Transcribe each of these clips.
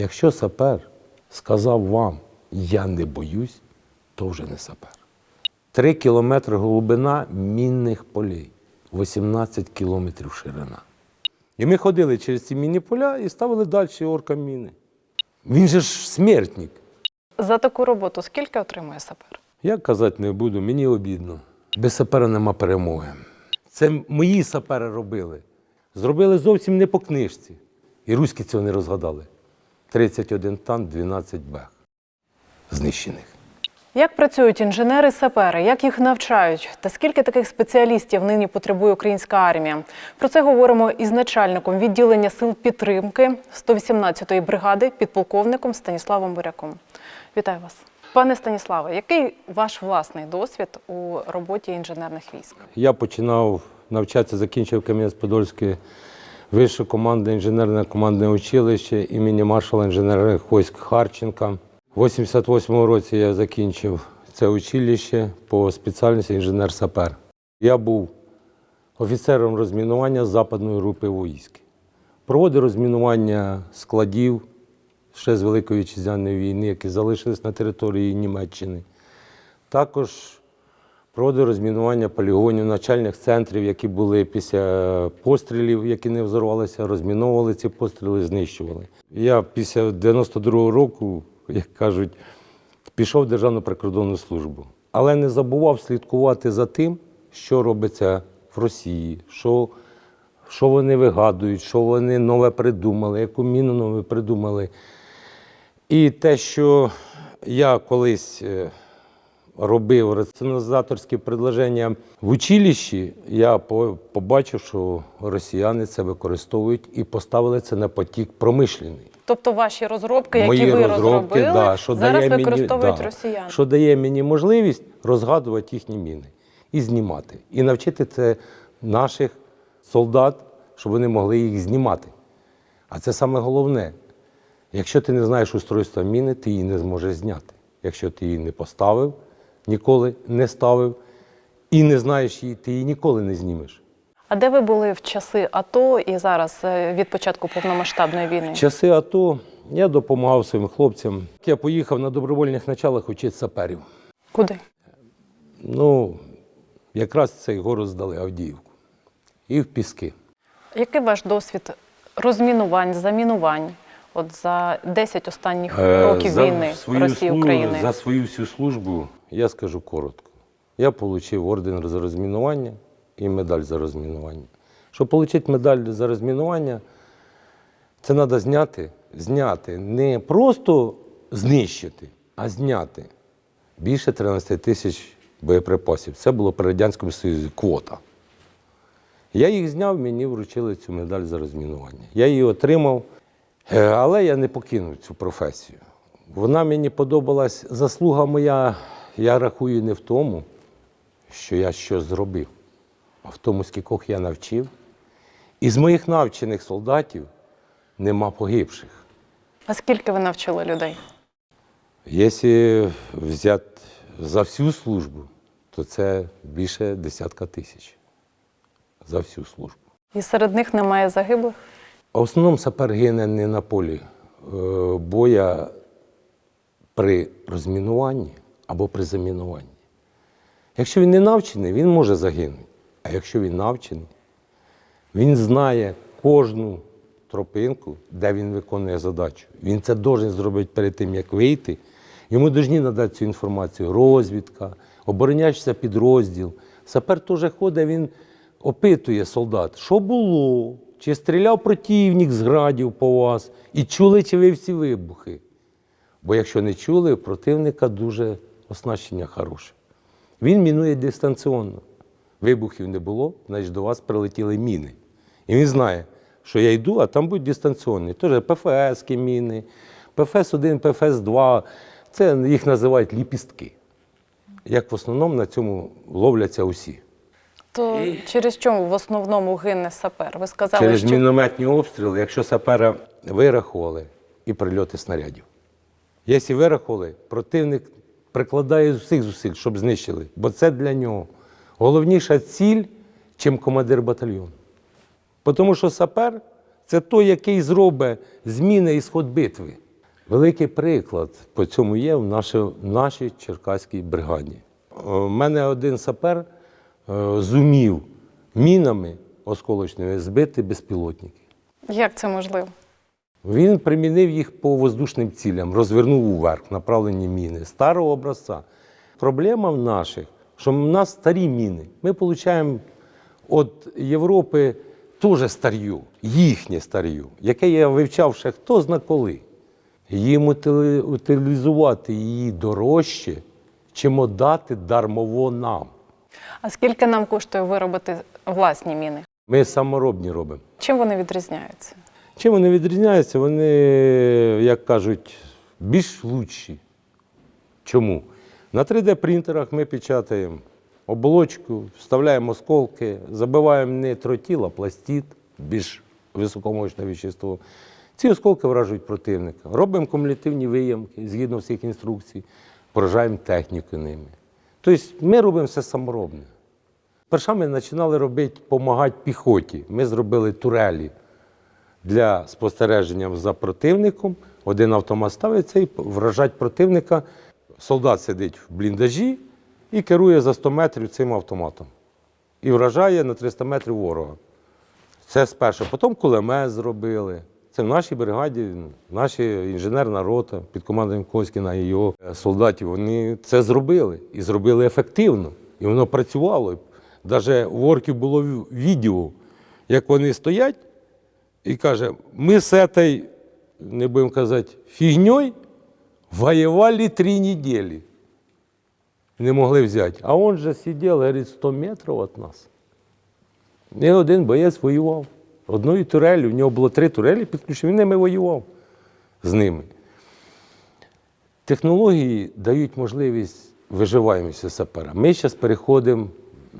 Якщо сапер сказав вам, я не боюсь, то вже не сапер. Три кілометри глибина мінних полей, 18 кілометрів ширина. І ми ходили через ці мінні поля і ставили далі оркам міни. Він же ж смертник. За таку роботу скільки отримує сапер? Я казати не буду, мені обідно. Без сапера нема перемоги. Це мої сапери робили. Зробили зовсім не по книжці. І руські цього не розгадали. 31 танк, 12 бех. Знищених. Як працюють інженери-сапери, як їх навчають, та скільки таких спеціалістів нині потребує українська армія? Про це говоримо із начальником відділення сил підтримки 118-ї бригади, підполковником Станіславом Буряком. Вітаю вас, пане Станіславе. Який ваш власний досвід у роботі інженерних військ? Я починав навчатися, закінчив Кам'янець-Подольське вище командне інженерне командне училище імені маршала інженерних військ Харченка. У 88-му році я закінчив це училище по спеціальності інженер-сапер. Я був офіцером розмінування западної групи військ. Проводив розмінування складів ще з Великої Вітчизняної війни, які залишились на території Німеччини. Також проводив розмінування полігонів, начальних центрів, які були після пострілів, які не взорвалися, розміновували ці постріли, знищували. Я після 92-го року, як кажуть, пішов в Державну прикордонну службу, але не забував слідкувати за тим, що робиться в Росії, що, що вони вигадують, що вони нове придумали, яку міну нове придумали. І те, що я колись е, робив раціоналізаторські предложення в училищі, я побачив, що росіяни це використовують і поставили це на потік промишлений. Тобто ваші розробки, які Мої ви розробки, розробили, да, що зараз дає мені- використовують да, росіяни. Що дає мені можливість розгадувати їхні міни і знімати. І навчити це наших солдат, щоб вони могли їх знімати. А це саме головне. Якщо ти не знаєш устройства міни, ти її не зможеш зняти. Якщо ти її не поставив, ніколи не ставив і не знаєш її, ти її ніколи не знімеш. А де ви були в часи АТО і зараз е, від початку повномасштабної війни? В часи АТО я допомагав своїм хлопцям. Я поїхав на добровольних началах учити саперів. Куди? Ну, якраз цей город здали Авдіївку. І в Піски. Який ваш досвід розмінувань, замінувань? От за 10 останніх Е, років за війни Росії України? За свою всю службу я скажу коротко. Я отримав орден за розмінування і медаль за розмінування. Щоб отримати медаль за розмінування, це треба зняти, зняти, не просто знищити, а зняти більше 13 тисяч боєприпасів. Це було при Радянському Союзі квота. Я їх зняв, мені вручили цю медаль за розмінування. Я її отримав, е, але я не покинув цю професію. Вона мені подобалась. Заслуга моя, я рахую, не в тому, що я щось зробив, а в тому, скількох я навчив. І з моїх навчених солдатів нема погибших. А скільки ви навчили людей? Якщо взяти за всю службу, то це більше десятка тисяч. За всю службу. І серед них немає загиблих? А в основному сапер гине не на полі е, боя при розмінуванні або при замінуванні. Якщо він не навчений, він може загинути. А якщо він навчений, він знає кожну тропинку, де він виконує задачу. Він це должен зробити перед тим, як вийти. Йому повинні надати цю інформацію. Розвідка, обороняючийся підрозділ. Сапер теж ходить, він опитує солдат, що було, чи стріляв противник з градів по вас, і чули, чи ви всі вибухи. Бо якщо не чули, противника дуже оснащення хороше. Він мінує дистанційно. Вибухів не було, значить до вас прилетіли міни. І він знає, що я йду, а там будуть дистанційні. Теж ПФС міни, ПФС-1, ПФС-2. Це їх називають ліпістки. Як в основному на цьому ловляться усі. То через чому в основному гине сапер? Ви сказали, Через що мінометні обстріли, якщо сапера вирахували і прильоти снарядів. Якщо вирахували, противник прикладає всіх зусиль, щоб знищили, бо це для нього головніша ціль, чим командир батальйону. Тому що сапер це той, який зробить зміни ісход битви. Великий приклад по цьому є в нашій, в нашій Черкаській бригаді. У мене один сапер е, зумів мінами осколочними збити безпілотники. Як це можливо? Він примінив їх по воздушним цілям, розвернув уверх направлені міни старого образця. Проблема в наших, що в нас старі міни. Ми отримуємо від Європи теж стар'ю, їхнє стар'ю, яке я вивчав ще хто зна коли. Їм утилізувати її дорожче, чим дати дармово нам. А скільки нам коштує виробити власні міни? Ми саморобні робимо. Чим вони відрізняються? Чим вони відрізняються? Вони, як кажуть, більш лучші. Чому? На 3D-принтерах ми печатаємо оболочку, вставляємо осколки, забиваємо не тротіл, а пластит, більш високомощне вещество. Ці осколки вражують противника. Робимо кумулятивні виямки згідно всіх інструкцій, поражаємо техніку ними. Тобто ми робимо все саморобне. Перша ми починали робити, допомагати піхоті. Ми зробили турелі для спостереження за противником. Один автомат ставиться і вражать противника. Солдат сидить в бліндажі і керує за 100 метрів цим автоматом. І вражає на 300 метрів ворога. Це спершу. Потім кулемет зробили. Це в нашій бригаді, наша інженерна рота під командою Коськіна і його е, солдатів. Вони це зробили і зробили ефективно. І воно працювало. Навіть у орків було ві- відео, як вони стоять і каже, ми з цією, не будемо казати, фігньою воювали три недели. Не могли взяти. А он же сидів, говорить, 100 метрів від нас. І один боєць воював. Одною турелью, в нього було три турелі підключені, він ними воював з ними. Технології дають можливість виживаємося сапера. Ми зараз переходимо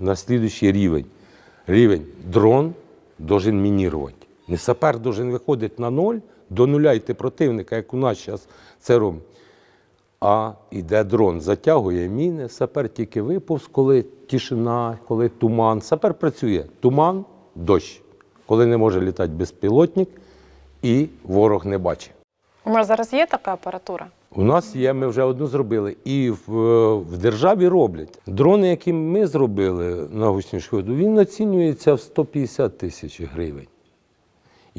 на слідуючий рівень. Рівень дрон должен мінірувати. Не сапер должен виходити на ноль, до нуля йти противника, як у нас зараз це робить. А йде дрон, затягує міни, сапер тільки виповз, коли тишина, коли туман. Сапер працює. Туман, дощ. Коли не може літати безпілотник і ворог не бачить. У нас зараз є така апаратура? У нас є, ми вже одну зробили. І в, в державі роблять. Дрони, які ми зробили на гучну шкоду, він оцінюється в 150 тисяч гривень.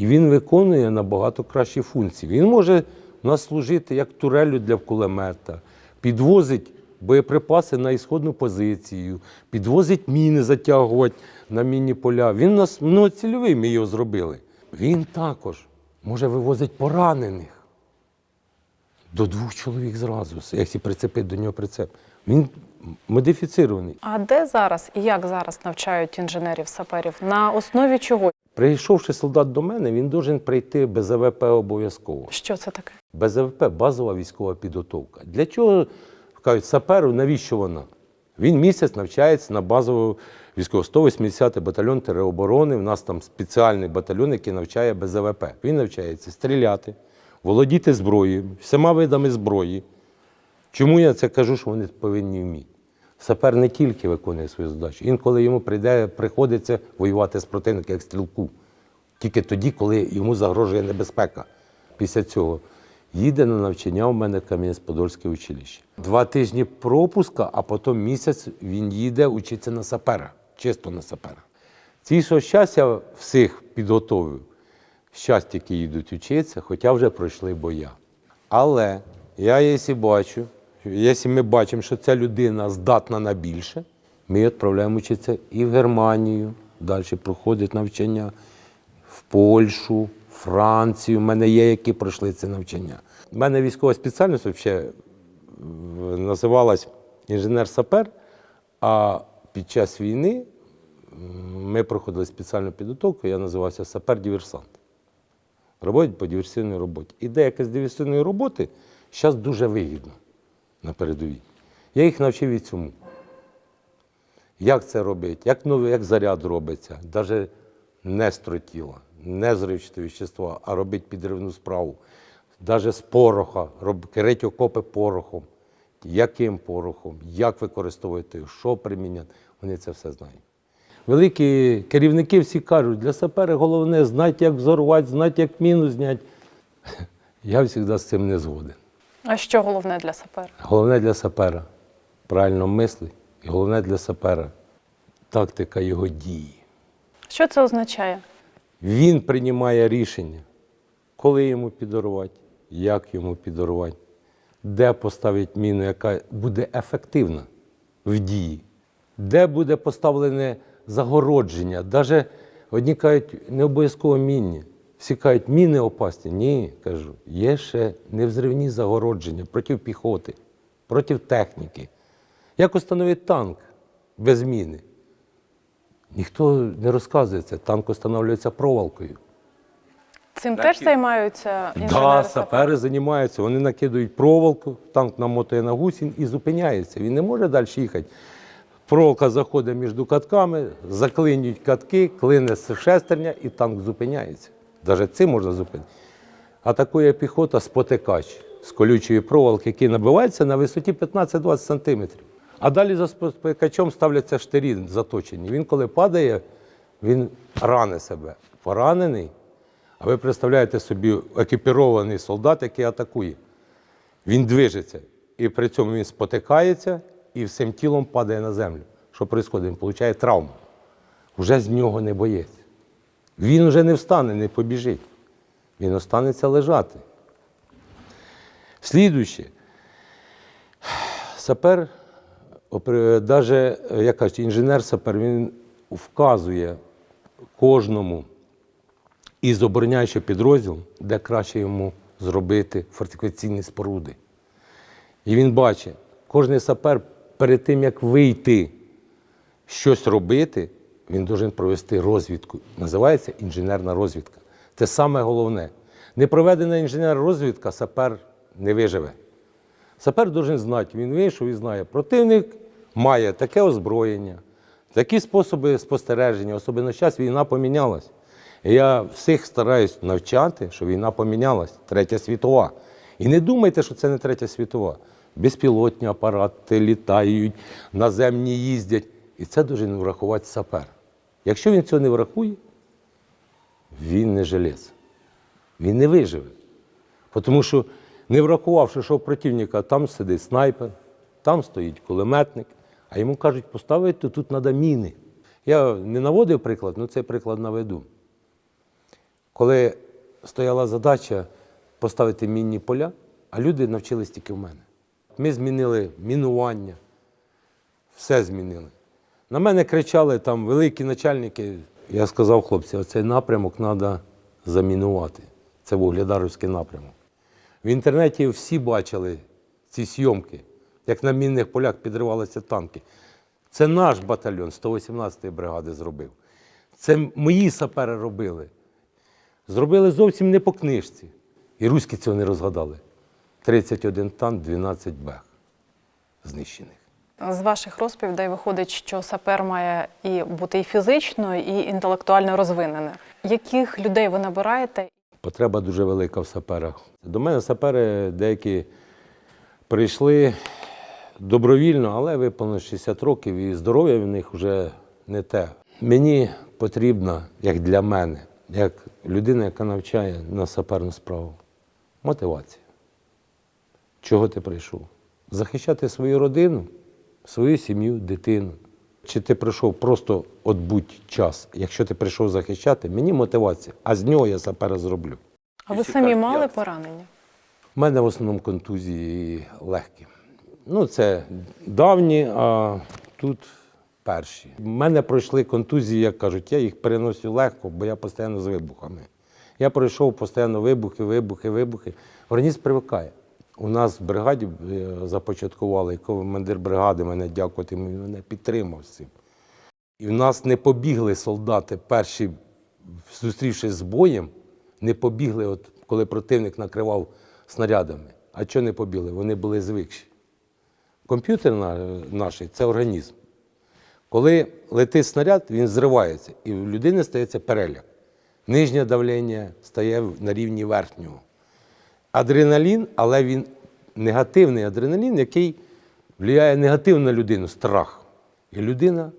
І він виконує набагато кращі функції. Він може у нас служити як турелю для кулемета, підвозить боєприпаси на ісходну позицію, підвозить міни затягувати на мінні поля. Він у нас многоцільовий, ми його зробили. Він також може вивозити поранених до двох чоловік зразу, якщо прицепити до нього прицеп. Він модифіцирований. А де зараз і як зараз навчають інженерів-саперів? На основі чого? Прийшовши солдат до мене, він должен прийти без АВП обов'язково. Що це таке? Без АВП базова військова підготовка. Для чого кажуть, саперу, навіщо вона? Він місяць навчається на базову військову 180 й батальйон тероборони. У нас там спеціальний батальйон, який навчає без АВП. Він навчається стріляти, володіти зброєю, всіма видами зброї. Чому я це кажу, що вони повинні вміти? Сапер не тільки виконує свою задачу, інколи йому прийде, приходиться воювати з противником як стрілку. Тільки тоді, коли йому загрожує небезпека. Після цього їде на навчання у мене Кам'янець-Подольське училище. Два тижні пропуска, а потім місяць він їде вчитися на сапера, чисто на сапера. Ці, що щастя всіх підготовив, щастя, які їдуть вчитися, хоча вже пройшли боя. Але я, якщо бачу, якщо ми бачимо, що ця людина здатна на більше, ми відправляємо вчитися і в Германію, далі проходить навчання, в Польщу, Францію. У мене є, які пройшли це навчання. У мене військова спеціальність взагалі називалась інженер-сапер, а під час війни ми проходили спеціальну підготовку, я називався сапер-диверсант. Роботи по диверсійній роботі. І деяка з диверсійної роботи зараз дуже вигідно на передовій. Я їх навчив і цьому. Як це робити, як, новий, як заряд робиться, навіть не з не з речового вещества, а робити підривну справу. Навіть з пороха, роб, окопи порохом, яким порохом, як використовувати, що приміняти. Вони це все знають. Великі керівники всі кажуть, для сапера головне знати, як взорвати, знати, як міну зняти. Я завжди з цим не згоден. А що головне для сапера? Головне для сапера правильно мислить, і головне для сапера тактика його дії. Що це означає? Він приймає рішення, коли йому підорвати, як йому підорвати, де поставити міну, яка буде ефективна в дії, де буде поставлене загородження. Навіть одні кажуть, не обов'язково мінні. Всі кажуть, міни опасні. Ні, кажу, є ще невзривні загородження проти піхоти, проти техніки. Як установити танк без міни? Ніхто не розказує це. Танк встановлюється проволокою. Цим теж займаються Да, сапери займаються. Вони накидують проволоку, танк намотує на гусінь і зупиняється. Він не може далі їхати. Проволока заходить між катками, заклинюють катки, клине з шестерня і танк зупиняється. Навіть цим можна зупинити. Атакує піхота спотикач з колючої проволоки, який набивається на висоті 15-20 сантиметрів. А далі за спотикачом ставляться штирі заточені. Він, коли падає, він ране себе. Поранений. А ви представляєте собі екіпірований солдат, який атакує. Він движеться. І при цьому він спотикається і всім тілом падає на землю. Що відбувається? Він отримує травму. Вже з нього не боєць. Він вже не встане, не побіжить. Він останеться лежати. Слідуюче. Сапер, навіть, як кажуть, інженер-сапер, він вказує кожному із обороняючого підрозділу, де краще йому зробити фортифікаційні споруди. І він бачить, кожен сапер перед тим, як вийти щось робити, він повинен провести розвідку. Називається інженерна розвідка. Це саме головне. Не проведена інженерна розвідка, сапер не виживе. Сапер должен знати, він вийшов і знає, противник має таке озброєння, такі способи спостереження, особливо час війна помінялась. Я всіх стараюсь навчати, що війна помінялась, третя світова. І не думайте, що це не третя світова. Безпілотні апарати літають, наземні їздять. І це дуже врахувати сапер. Якщо він цього не врахує, він не желез. Він не виживе. Тому що, не врахувавши, що у противника там сидить снайпер, там стоїть кулеметник, а йому кажуть, поставити тут треба міни. Я не наводив приклад, але цей приклад наведу. Коли стояла задача поставити мінні поля, а люди навчились тільки в мене. Ми змінили мінування, все змінили. На мене кричали там великі начальники. Я сказав хлопці, оцей напрямок треба замінувати. Це Вугледаровський напрямок. В інтернеті всі бачили ці зйомки, як на мінних полях підривалися танки. Це наш батальйон 118-ї бригади зробив. Це мої сапери робили. Зробили зовсім не по книжці. І руські цього не розгадали. 31 танк, 12 бех знищених. З ваших розповідей виходить, що сапер має і бути і фізично, і інтелектуально розвинений. Яких людей ви набираєте? Потреба дуже велика в саперах. До мене сапери деякі прийшли добровільно, але виповнено 60 років, і здоров'я в них вже не те. Мені потрібна, як для мене, як людина, яка навчає на саперну справу, мотивація. Чого ти прийшов? Захищати свою родину, свою сім'ю, дитину. Чи ти прийшов просто отбудь час? Якщо ти прийшов захищати, мені мотивація, а з нього я сапера зроблю. А ви самі мали поранення? У мене в основному контузії легкі. Ну, це давні, а тут перші. У мене пройшли контузії, як кажуть, я їх переносю легко, бо я постійно з вибухами. Я пройшов постійно вибухи, вибухи, вибухи. Організм привикає. У нас в бригаді е, започаткували, командир бригади мене дякувати, він мене підтримав цим. І в нас не побігли солдати, перші, зустрівшись з боєм, не побігли, от, коли противник накривав снарядами. А чого не побігли? Вони були звикші. Комп'ютер наш це організм. Коли летить снаряд, він зривається, і в людини стається переляк. Нижнє давлення стає на рівні верхнього. Адреналін, але він негативний адреналін, який впливає негативно на людину, страх. І людина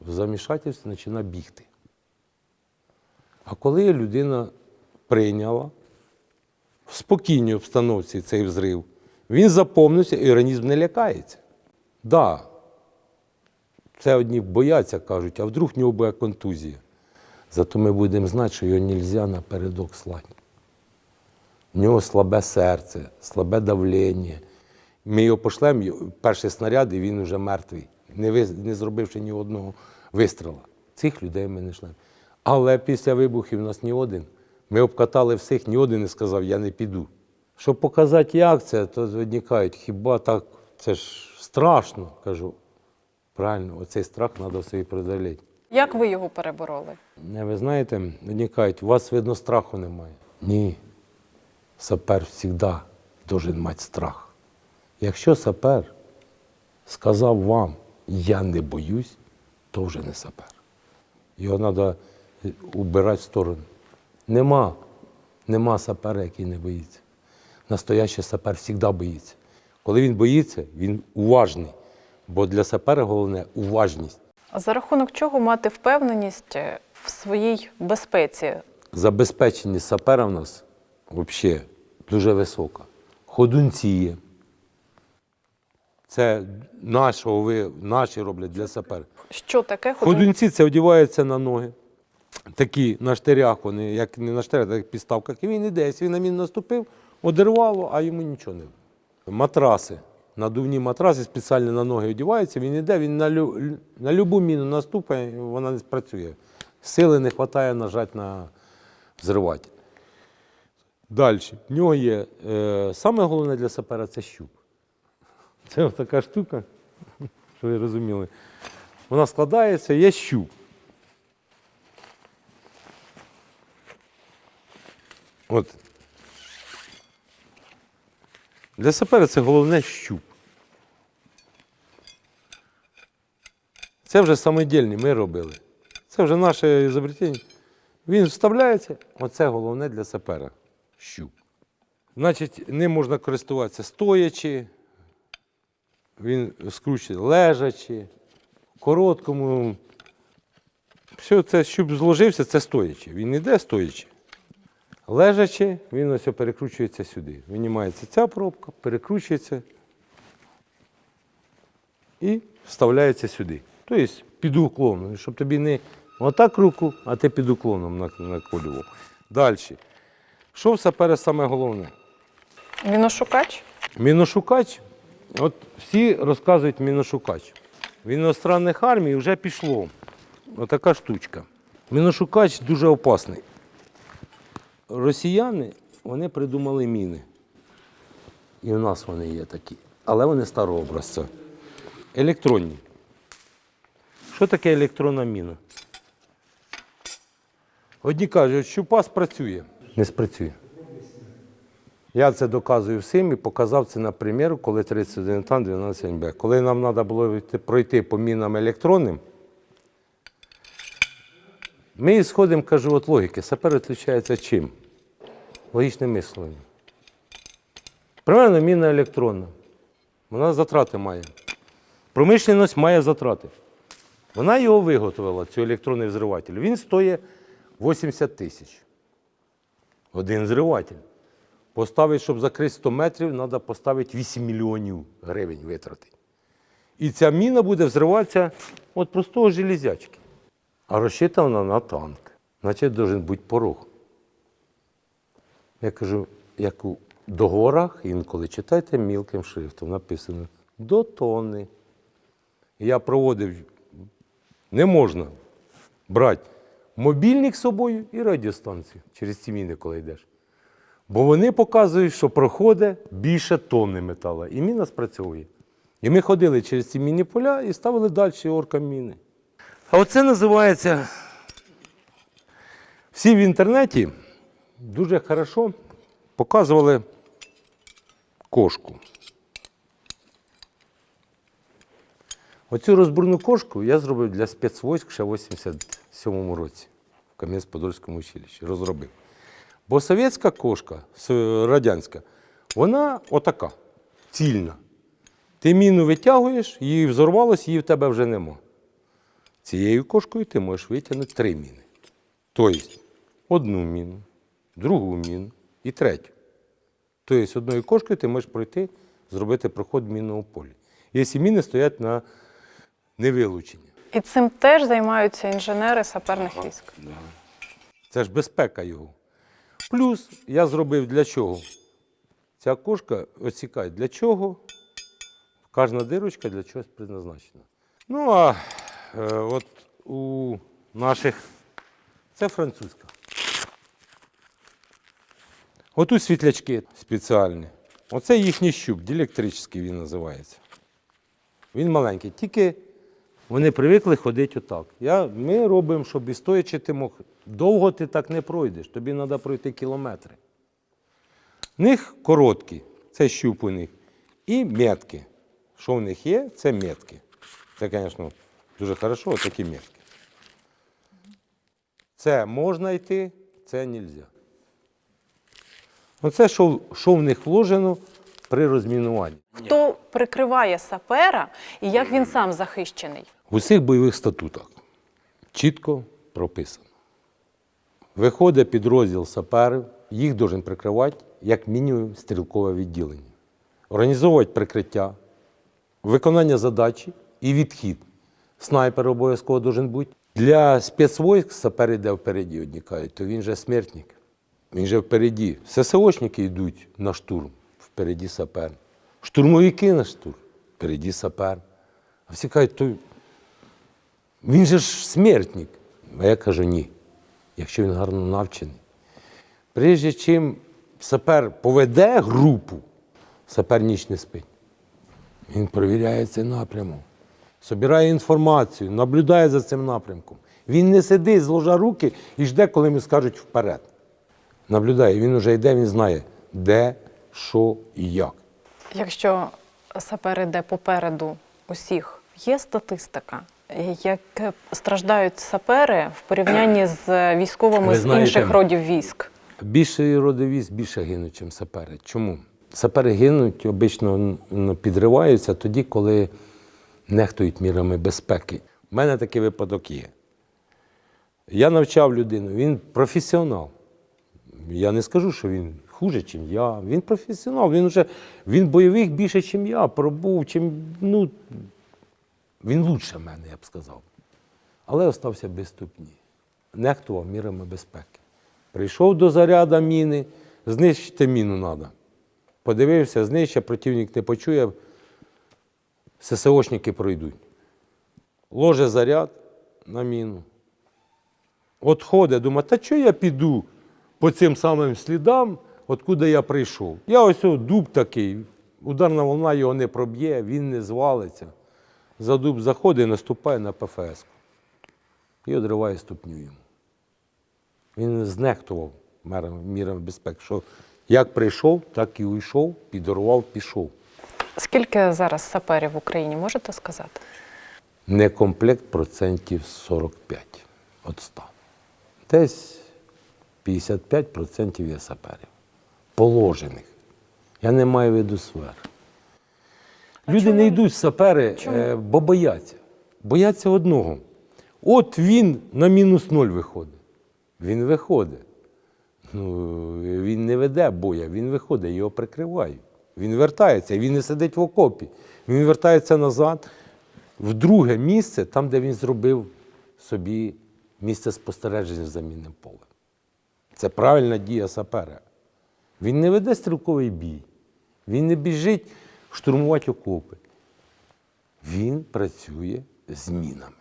в замішательстві починає бігти. А коли людина прийняла в спокійній обстановці цей взрив, він заповнився і організм не лякається. Да, це одні бояться, кажуть, а вдруг в нього буде контузія. Зато ми будемо знати, що його не можна напередок слати. В нього слабе серце, слабе давлення. Ми його пошлемо, перший снаряд, і він вже мертвий, не, ви- не зробивши ні одного вистріла. Цих людей ми не шлемо. Але після вибухів у нас ні один. Ми обкатали всіх, ні один не сказав, я не піду. Щоб показати, як це, то виникають, хіба так, це ж страшно, кажу. Правильно, оцей страх треба собі преодоліти. Як ви його перебороли? Не, ви знаєте, виникають, у вас, видно, страху немає. Ні. Сапер завжди должен мати страх. Якщо сапер сказав вам, я не боюсь, то вже не сапер. Його треба убирати в сторону. Нема, нема сапера, який не боїться. Настоящий сапер завжди боїться. Коли він боїться, він уважний. Бо для сапера головне уважність. А за рахунок чого мати впевненість е, в своїй безпеці? Забезпеченість сапера в нас взагалі дуже висока. Ходунці є. Це нашого ви, наші роблять для сапера. Що таке ходун? Ходунці це одіваються на ноги. Такі на штирях, вони, як не на штирях, так як підставках. І він іде, він на міну наступив, одервало, а йому нічого не. Матраси. Надувні матраси спеціально на ноги одіваються, він іде, він на, лю, на любу міну наступає, вона не спрацює. Сили не вистачає нажати на взриватель. Далі. В нього є. Е, саме головне для сапера це щуп. Це така штука, що ви розуміли. Вона складається, є щуп. От. Для сапера це головне щуп. Це вже самодільні ми робили. Це вже наше ізобретення. Він вставляється, оце головне для сапера щуп. Значить, ним можна користуватися стоячи, він скручує лежачи, короткому. Все це, щоб зложився, це стоячи. Він іде стоячи. Лежачи, він ось перекручується сюди. Винімається ця пробка, перекручується і вставляється сюди. Тобто під уклоном, щоб тобі не отак руку, а ти під уклоном на- наколював. Далі. Що в сапера саме головне? Міношукач? Міношукач, от всі розказують міношукач. В іностранних армій вже пішло. Отака штучка. Міношукач дуже опасний. Росіяни вони придумали міни. І у нас вони є такі. Але вони старого образця. Електронні. Що таке електронна міна? Одні кажуть, що пас працює. Не спрацює. Я це доказую всім і показав це на приміру, коли 31 тан 12 НБ. Коли нам треба було пройти по мінам електронним, ми сходимо, кажу, от логіки. Сапер відповідається чим? Логічним мисленням. Примерно міна електронна. Вона затрати має. Промишленість має затрати. Вона його виготовила, цей електронний взриватель. Він стоїть 80 тисяч. Один взриватель. Поставити, щоб закрити 100 метрів, треба поставити 8 мільйонів гривень витратити. І ця міна буде взриватися від простого железячки. А розчитана на танк. Значить, має бути порог. Я кажу, як у договорах інколи читайте мілким шрифтом, написано до тонни. Я проводив, не можна брати мобільник з собою і радіостанцію через ці міни, коли йдеш. Бо вони показують, що проходить більше тонни металу. І міна спрацьовує. І ми ходили через ці міні-поля і ставили далі оркам міни. А оце називається. Всі в інтернеті дуже хорошо показували кошку. Оцю розбурну кошку я зробив для спецвойск ще 80 1997 році в Кам'янець-Подольському училищі розробив. Бо совєтська кошка, радянська, вона отака, цільна. Ти міну витягуєш, її взорвалось, її в тебе вже нема. Цією кошкою ти можеш витягнути три міни. Тобто одну міну, другу міну і третю. Тобто, одною кошкою ти можеш пройти, зробити проход мінного поля. Якщо міни стоять на невилучення. І цим теж займаються інженери саперних військ. Це ж безпека його. Плюс я зробив для чого? Ця кошка оцікає для чого? Кожна дирочка для чогось предназначена. Ну, а е, от у наших це французька. Отут світлячки спеціальні. Оце їхній щуп, діелектричний він називається. Він маленький, тільки вони привикли ходити отак. Я, ми робимо, щоб і стоячи ти мог. Довго ти так не пройдеш, тобі треба пройти кілометри. В них короткі, це щуп у них, і метки. Що в них є, це метки. Це, звісно, дуже хорошо, такі метки. Це можна йти, це не можна. Оце що, що в них вложено при розмінуванні. Хто прикриває сапера і як він сам захищений? В усіх бойових статутах чітко прописано. Виходить підрозділ саперів, їх должен прикривати як мінімум стрілкове відділення. Організовувати прикриття, виконання задачі і відхід. Снайпер обов'язково должен бути. Для спецвойск сапер йде впереді, одні кажуть, то він же смертник. Він же впереді. ССОшники йдуть на штурм, впереді сапер. Штурмовики на штурм, впереді сапер. А всі кажуть, то він же ж смертник. А я кажу, ні. Якщо він гарно навчений. Прежде чим сапер поведе групу, сапер ніч не спить. Він перевіряє цей напрямок, збирає інформацію, наблюдає за цим напрямком. Він не сидить, зложа руки і жде, коли йому скажуть вперед. Наблюдає, він вже йде, він знає, де, що і як. Якщо сапер іде попереду усіх, є статистика, як страждають сапери в порівнянні з військовими Ви з знаєте, інших родів військ? Більше родовіз більше гинуть, ніж сапери. Чому? Сапери гинуть, обично підриваються тоді, коли нехтують мірами безпеки. У мене такий випадок є. Я навчав людину, він професіонал. Я не скажу, що він хуже, ніж я. Він професіонал, він вже він бойових більше, ніж я, пробув, чим, ну, він лучше мене, я б сказав. Але остався без ступні. Нехтував мірами безпеки. Прийшов до заряду міни, знищити міну треба. Подивився, знищив, противник не почує, ССОшники пройдуть. Ложе заряд на міну. От ходить, думає, та що я піду по цим самим слідам, откуда я прийшов? Я ось дуб такий, ударна волна його не проб'є, він не звалиться. За дуб заходить і наступає на ПФС. І одриває ступню йому. Він знехтував мірами безпеки, що як прийшов, так і уйшов, підорвав, пішов. Скільки зараз саперів в Україні, можете сказати? Некомплект процентів 45 від 100. Десь 55% є саперів. Положених. Я не маю виду сфер. Люди чому? не йдуть в сапери, Чому? е, бо бояться. Бояться одного. От він на мінус ноль виходить. Він виходить. Ну, він не веде боя, він виходить, його прикривають. Він вертається, він не сидить в окопі. Він вертається назад в друге місце, там, де він зробив собі місце спостереження за мінним полем. Це правильна дія сапера. Він не веде стрілковий бій, він не біжить штурмувати окопи. Він працює з мінами.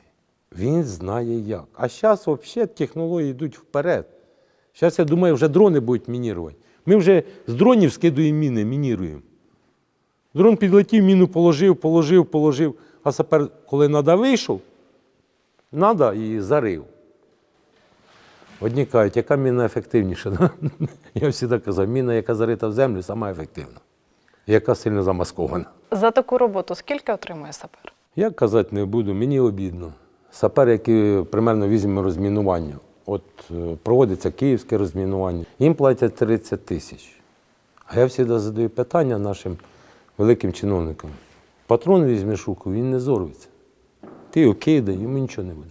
Він знає як. А зараз взагалі технології йдуть вперед. Зараз, я думаю, вже дрони будуть мінірувати. Ми вже з дронів скидуємо міни, мініруємо. Дрон підлетів, міну положив, положив, положив. А сапер, коли треба вийшов, треба і зарив. Одні кажуть, яка міна ефективніша? Я завжди казав, міна, яка зарита в землю, сама ефективна. Яка сильно замаскована. За таку роботу скільки отримує сапер? Я казати не буду, мені обідно. Сапер, який примерно візьме розмінування, от е, проводиться київське розмінування, їм платять 30 тисяч. А я завжди задаю питання нашим великим чиновникам. Патрон візьмеш руку, він не зорветься. Ти його кидай, йому нічого не буде.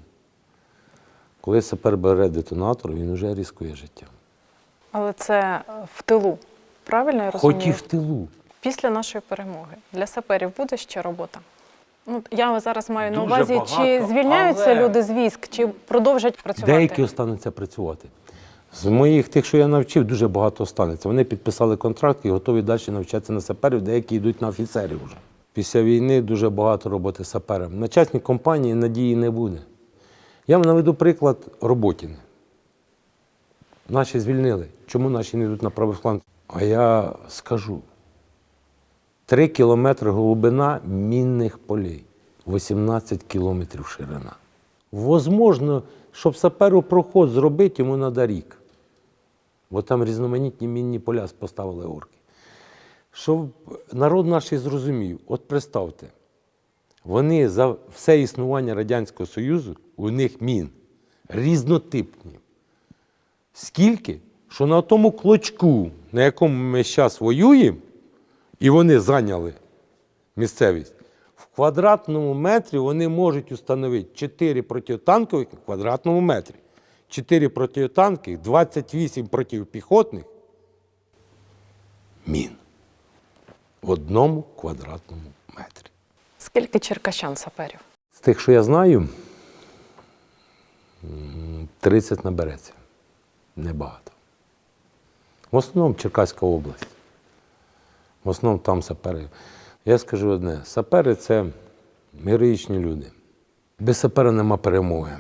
Коли сапер бере детонатор, він вже ризикує життя. Але це в тилу. Правильно я розумію? хоч і в тилу. Після нашої перемоги для саперів буде ще робота. Ну, я зараз маю на Дуже увазі, багато, чи звільняються але- люди з військ, чи продовжать працювати. Деякі остануться працювати. З моїх тих, що я навчив, дуже багато останеться. Вони підписали контракт і готові далі навчатися на саперів, деякі йдуть на офіцерів вже. Після війни дуже багато роботи сапером. На частній компанії надії не буде. Я вам наведу приклад Роботіни. Наші звільнили. Чому наші не йдуть на правий фланг? А я скажу: три кілометри глибина мінних полей, 18 кілометрів ширина. Возможно, щоб саперу проход зробити, йому треба рік. Бо там різноманітні мінні поля поставили орки. Щоб народ наш зрозумів, от представте, вони за все існування Радянського Союзу, у них мін різнотипні. Скільки, що на тому клочку, на якому ми зараз воюємо, і вони зайняли місцевість, в квадратному метрі вони можуть установити 4 протитанкових в квадратному метрі, 4 протитанкових, 28 протипіхотних мін в одному квадратному метрі. Скільки черкащан саперів? З тих, що я знаю, 30 набереться. Небагато. В основному Черкаська область. В основному там сапери. Я скажу одне: сапери це героїчні люди. Без сапера нема перемоги,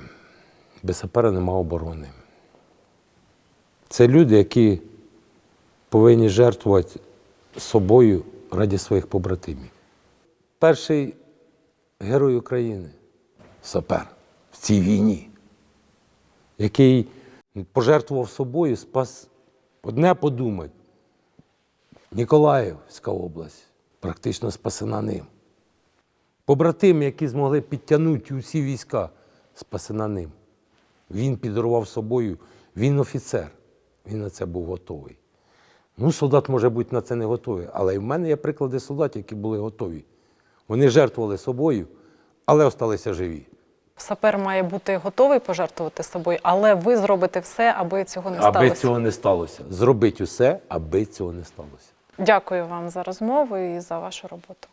без сапера нема оборони. Це люди, які повинні жертвувати собою раді своїх побратимів. Перший герой України, сапер в цій війні, який пожертвував собою, спас одне подумать. Ніколаївська область практично спасена ним. Побратими, які змогли підтягнути усі війська, спасена ним. Він підорвав собою, він офіцер, він на це був готовий. Ну, солдат може бути на це не готовий, але і в мене є приклади солдатів, які були готові. Вони жертвували собою, але осталися живі. Сапер має бути готовий пожертвувати собою, але ви зробите все, аби цього не сталося. аби цього не сталося. Зробіть усе, аби цього не сталося. Дякую вам за розмову і за вашу роботу.